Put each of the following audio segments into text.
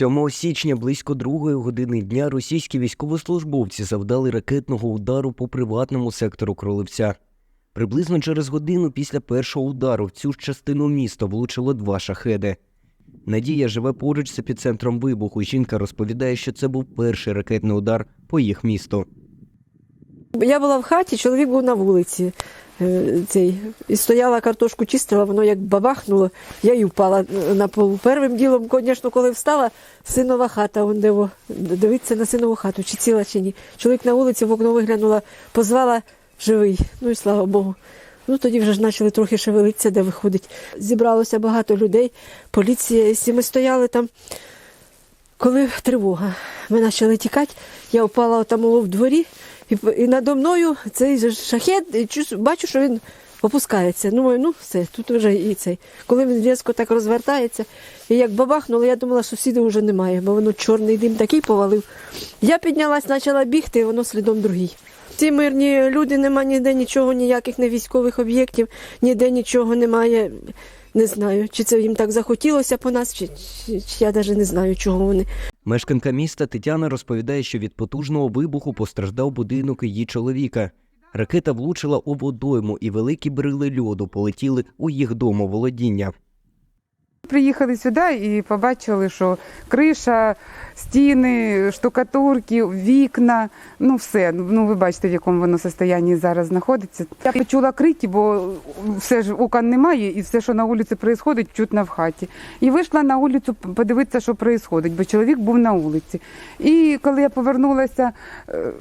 7 січня близько другої години дня російські військовослужбовці завдали ракетного удару по приватному сектору Кролевця. Приблизно через годину після першого удару в цю ж частину міста влучило два шахеди. Надія живе поруч з епіцентром вибуху. Жінка розповідає, що це був перший ракетний удар по їх місту. Я була в хаті, чоловік був на вулиці. е, Цей, і стояла картошку чистила, воно як бабахнуло, я й впала на пол. Первим ділом, звісно, коли встала, синова хата, он де во, дивиться на синову хату, чи ціла, чи ні. Чоловік на вулиці в окно виглянула, позвала живий. Ну і слава Богу. Ну тоді вже ж почали трохи шевелитися, де виходить. Зібралося багато людей, поліція, і ми стояли там. Коли тривога, ми почали тікати, я впала там в дворі, і, і надо мною цей шахет, і чу- бачу, що він опускається. Думаю, ну все, тут вже і цей. Коли він різко так розвертається, і як бабахнуло, я думала, сусідів вже немає, бо воно чорний дим такий повалив. Я піднялась, почала бігти, і воно слідом другий. Ці мирні люди, нема ніде нічого, ніяких не військових об'єктів, ніде нічого немає. Не знаю, чи це їм так захотілося по нас, чи, чи, чи я навіть не знаю, чого вони. Мешканка міста Тетяна розповідає, що від потужного вибуху постраждав будинок її чоловіка. Ракета влучила у водойму, і великі брили льоду полетіли у їх домоволодіння. Приїхали сюди і побачили, що криша, стіни, штукатурки, вікна, ну все. Ну ви бачите, в якому воно состоянні зараз знаходиться. Я почула крики, бо все ж окон немає, і все, що на вулиці відбувається, чутно в хаті. І вийшла на вулицю подивитися, що відбувається, бо чоловік був на вулиці. І коли я повернулася е,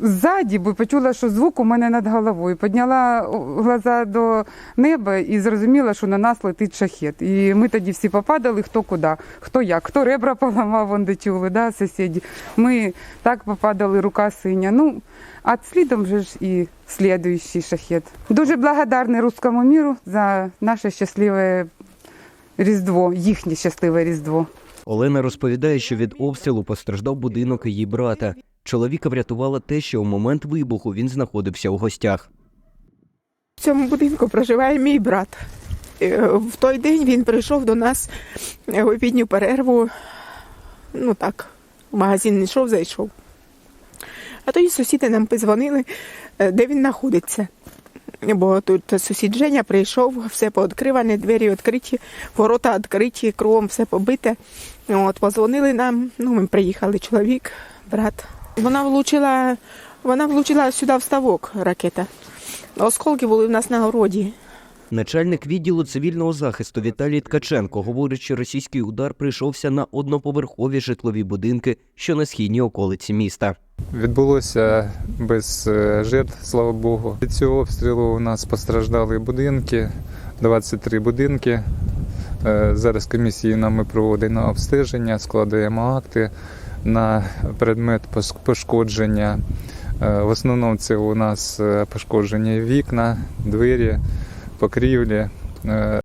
ззаді, бо почула, що звук у мене над головою. Підняла глаза до неба і зрозуміла, що на нас летить шахет. І ми тоді всі попадали, хто куди, хто як, хто ребра поламав, вон де чули, да, сусіді. Ми так попадали, рука синя. Ну, а слідом же ж і слідуючий шахет. Дуже благодарний руському міру за наше щасливе Різдво, їхнє щасливе Різдво. Олена розповідає, що від обстрілу постраждав будинок її брата. Чоловіка врятувало те, що у момент вибуху він знаходився у гостях. В цьому будинку проживає мій брат. В той день він прийшов до нас в обідню перерву. Ну так, в магазин не йшов, зайшов. А тоді сусіди нам позвонили, е, де він знаходиться. Бо тут сусід Женя прийшов, все пооткриване, двері відкриті, ворота відкриті, кругом все побите. От, позвонили нам, ну, ми приїхали, чоловік, брат. Вона влучила, вона влучила сюди в ставок ракета. Осколки були в нас на городі. Начальник відділу цивільного захисту Віталій Ткаченко говорить, що російський удар прийшовся на одноповерхові житлові будинки, що на східній околиці міста. Відбулося без е, жертв, слава Богу. Від цього обстрілу у нас постраждали будинки, 23 будинки. Е, Зараз комісії нами проводить на обстеження, складаємо акти на предмет пошкодження. Е, В основному це у нас пошкоджені вікна, двері, покрівлі. Е,